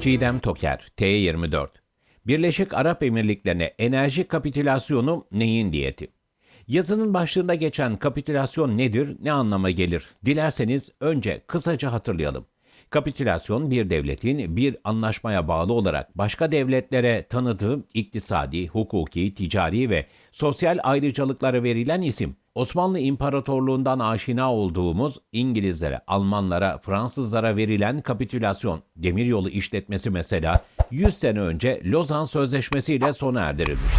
Çiğdem Toker, T24 Birleşik Arap Emirlikleri'ne enerji kapitülasyonu neyin diyeti? Yazının başlığında geçen kapitülasyon nedir, ne anlama gelir? Dilerseniz önce kısaca hatırlayalım. Kapitülasyon bir devletin bir anlaşmaya bağlı olarak başka devletlere tanıdığı iktisadi, hukuki, ticari ve sosyal ayrıcalıklara verilen isim. Osmanlı İmparatorluğundan aşina olduğumuz İngilizlere, Almanlara, Fransızlara verilen kapitülasyon, demiryolu işletmesi mesela 100 sene önce Lozan Sözleşmesi ile sona erdirilmiş.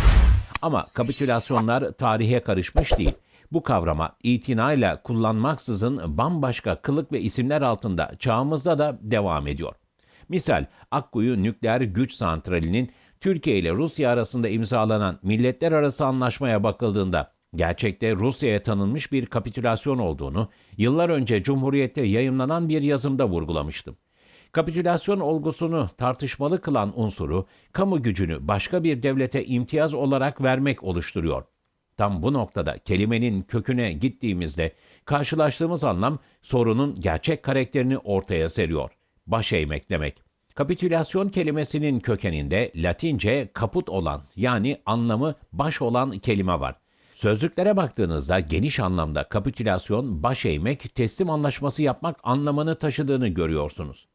Ama kapitülasyonlar tarihe karışmış değil. Bu kavrama itinayla kullanmaksızın bambaşka kılık ve isimler altında çağımızda da devam ediyor. Misal Akkuyu Nükleer Güç Santrali'nin Türkiye ile Rusya arasında imzalanan milletler arası anlaşmaya bakıldığında gerçekte Rusya'ya tanınmış bir kapitülasyon olduğunu yıllar önce Cumhuriyet'te yayımlanan bir yazımda vurgulamıştım. Kapitülasyon olgusunu tartışmalı kılan unsuru, kamu gücünü başka bir devlete imtiyaz olarak vermek oluşturuyor. Tam bu noktada kelimenin köküne gittiğimizde karşılaştığımız anlam sorunun gerçek karakterini ortaya seriyor. Baş eğmek demek. Kapitülasyon kelimesinin kökeninde Latince kaput olan yani anlamı baş olan kelime var. Sözlüklere baktığınızda geniş anlamda kapitülasyon, baş eğmek, teslim anlaşması yapmak anlamını taşıdığını görüyorsunuz.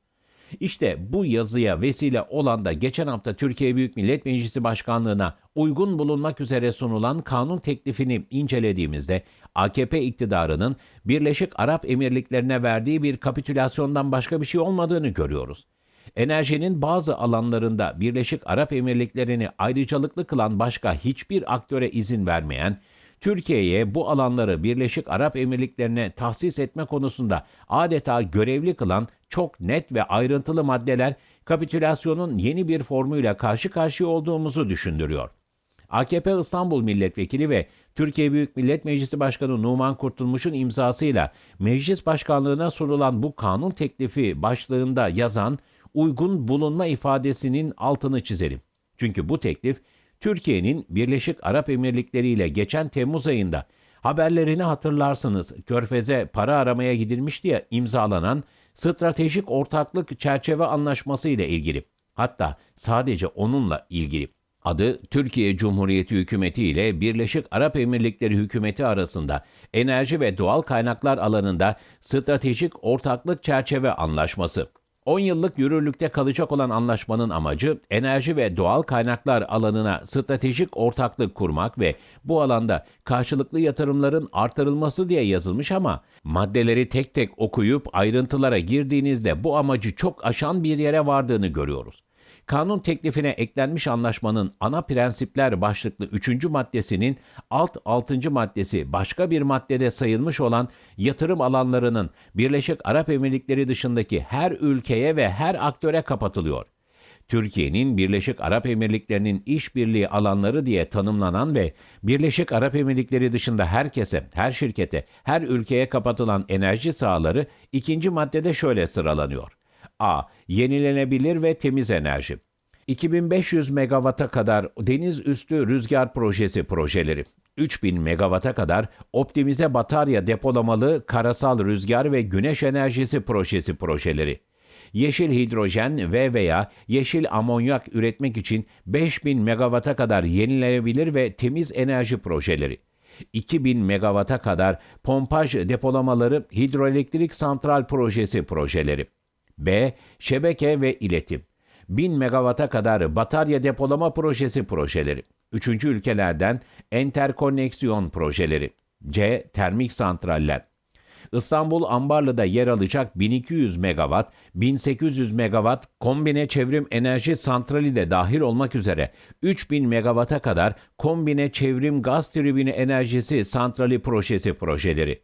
İşte bu yazıya vesile olan da geçen hafta Türkiye Büyük Millet Meclisi Başkanlığına uygun bulunmak üzere sunulan kanun teklifini incelediğimizde AKP iktidarının Birleşik Arap Emirlikleri'ne verdiği bir kapitülasyondan başka bir şey olmadığını görüyoruz. Enerjinin bazı alanlarında Birleşik Arap Emirlikleri'ni ayrıcalıklı kılan başka hiçbir aktöre izin vermeyen, Türkiye'ye bu alanları Birleşik Arap Emirlikleri'ne tahsis etme konusunda adeta görevli kılan çok net ve ayrıntılı maddeler kapitülasyonun yeni bir formuyla karşı karşıya olduğumuzu düşündürüyor. AKP İstanbul Milletvekili ve Türkiye Büyük Millet Meclisi Başkanı Numan Kurtulmuş'un imzasıyla meclis başkanlığına sunulan bu kanun teklifi başlığında yazan uygun bulunma ifadesinin altını çizelim. Çünkü bu teklif Türkiye'nin Birleşik Arap Emirlikleri ile geçen Temmuz ayında haberlerini hatırlarsınız Körfez'e para aramaya gidilmiş diye imzalanan stratejik ortaklık çerçeve anlaşması ile ilgili. Hatta sadece onunla ilgili. Adı Türkiye Cumhuriyeti Hükümeti ile Birleşik Arap Emirlikleri Hükümeti arasında enerji ve doğal kaynaklar alanında stratejik ortaklık çerçeve anlaşması. 10 yıllık yürürlükte kalacak olan anlaşmanın amacı enerji ve doğal kaynaklar alanına stratejik ortaklık kurmak ve bu alanda karşılıklı yatırımların artırılması diye yazılmış ama maddeleri tek tek okuyup ayrıntılara girdiğinizde bu amacı çok aşan bir yere vardığını görüyoruz. Kanun teklifine eklenmiş anlaşmanın ana prensipler başlıklı 3. maddesinin alt 6. maddesi başka bir maddede sayılmış olan yatırım alanlarının Birleşik Arap Emirlikleri dışındaki her ülkeye ve her aktöre kapatılıyor. Türkiye'nin Birleşik Arap Emirlikleri'nin işbirliği alanları diye tanımlanan ve Birleşik Arap Emirlikleri dışında herkese, her şirkete, her ülkeye kapatılan enerji sahaları ikinci maddede şöyle sıralanıyor. A. Yenilenebilir ve temiz enerji. 2500 megawata kadar deniz üstü rüzgar projesi projeleri. 3000 megawata kadar optimize batarya depolamalı karasal rüzgar ve güneş enerjisi projesi projeleri. Yeşil hidrojen ve veya yeşil amonyak üretmek için 5000 megawata kadar yenilenebilir ve temiz enerji projeleri. 2000 megawata kadar pompaj depolamaları hidroelektrik santral projesi projeleri. B. Şebeke ve iletim. 1000 megawata kadar batarya depolama projesi projeleri. Üçüncü ülkelerden enterkoneksiyon projeleri. C. Termik santraller. İstanbul Ambarlı'da yer alacak 1200 megawatt, 1800 megawatt kombine çevrim enerji santrali de dahil olmak üzere 3000 megawatt'a kadar kombine çevrim gaz tribünü enerjisi santrali projesi projeleri.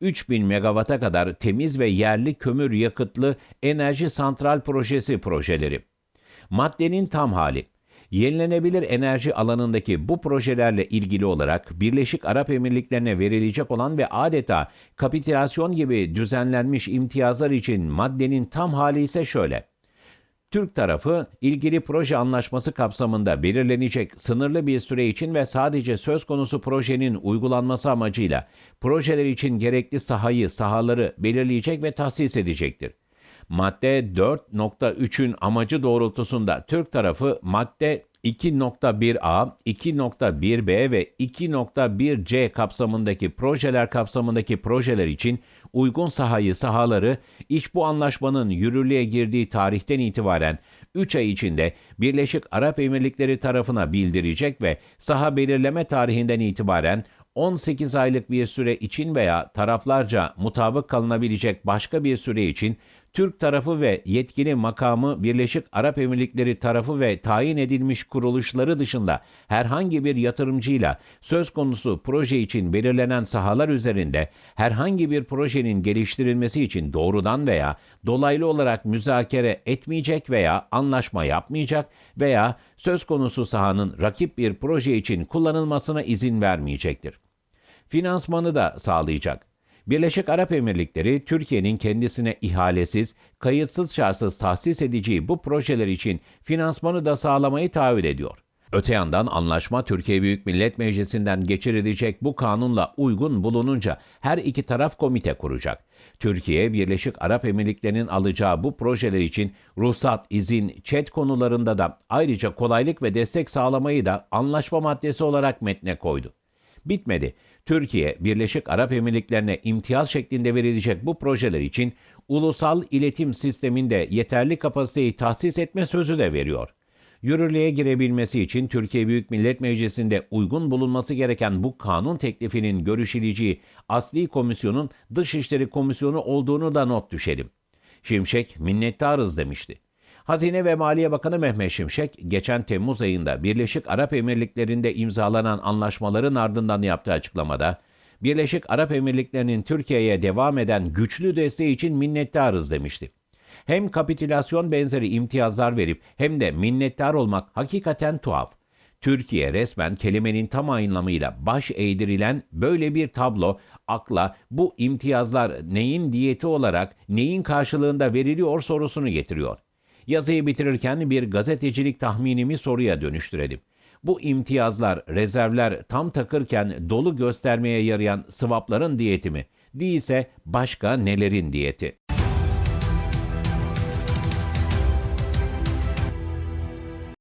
3000 megawata kadar temiz ve yerli kömür yakıtlı enerji santral projesi projeleri. Maddenin tam hali Yenilenebilir enerji alanındaki bu projelerle ilgili olarak Birleşik Arap Emirlikleri'ne verilecek olan ve adeta kapitülasyon gibi düzenlenmiş imtiyazlar için maddenin tam hali ise şöyle. Türk tarafı ilgili proje anlaşması kapsamında belirlenecek sınırlı bir süre için ve sadece söz konusu projenin uygulanması amacıyla projeler için gerekli sahayı, sahaları belirleyecek ve tahsis edecektir. madde 4.3'ün amacı doğrultusunda Türk tarafı madde 2.1a, 2.1b ve 2.1c kapsamındaki projeler kapsamındaki projeler için uygun sahayı sahaları iş bu anlaşmanın yürürlüğe girdiği tarihten itibaren 3 ay içinde Birleşik Arap Emirlikleri tarafına bildirecek ve saha belirleme tarihinden itibaren 18 aylık bir süre için veya taraflarca mutabık kalınabilecek başka bir süre için Türk tarafı ve yetkili makamı Birleşik Arap Emirlikleri tarafı ve tayin edilmiş kuruluşları dışında herhangi bir yatırımcıyla söz konusu proje için belirlenen sahalar üzerinde herhangi bir projenin geliştirilmesi için doğrudan veya dolaylı olarak müzakere etmeyecek veya anlaşma yapmayacak veya söz konusu sahanın rakip bir proje için kullanılmasına izin vermeyecektir. Finansmanı da sağlayacak. Birleşik Arap Emirlikleri, Türkiye'nin kendisine ihalesiz, kayıtsız şartsız tahsis edeceği bu projeler için finansmanı da sağlamayı taahhüt ediyor. Öte yandan anlaşma Türkiye Büyük Millet Meclisi'nden geçirilecek bu kanunla uygun bulununca her iki taraf komite kuracak. Türkiye, Birleşik Arap Emirlikleri'nin alacağı bu projeler için ruhsat, izin, çet konularında da ayrıca kolaylık ve destek sağlamayı da anlaşma maddesi olarak metne koydu. Bitmedi. Türkiye, Birleşik Arap Emirlikleri'ne imtiyaz şeklinde verilecek bu projeler için ulusal iletim sisteminde yeterli kapasiteyi tahsis etme sözü de veriyor. Yürürlüğe girebilmesi için Türkiye Büyük Millet Meclisi'nde uygun bulunması gereken bu kanun teklifinin görüşüleceği Asli Komisyon'un Dışişleri Komisyonu olduğunu da not düşelim. Şimşek minnettarız demişti. Hazine ve Maliye Bakanı Mehmet Şimşek, geçen Temmuz ayında Birleşik Arap Emirlikleri'nde imzalanan anlaşmaların ardından yaptığı açıklamada, Birleşik Arap Emirlikleri'nin Türkiye'ye devam eden güçlü desteği için minnettarız demişti. Hem kapitülasyon benzeri imtiyazlar verip hem de minnettar olmak hakikaten tuhaf. Türkiye resmen kelimenin tam anlamıyla baş eğdirilen böyle bir tablo akla bu imtiyazlar neyin diyeti olarak neyin karşılığında veriliyor sorusunu getiriyor. Yazıyı bitirirken bir gazetecilik tahminimi soruya dönüştürelim. Bu imtiyazlar, rezervler tam takırken dolu göstermeye yarayan sıvapların diyeti mi? Değilse başka nelerin diyeti?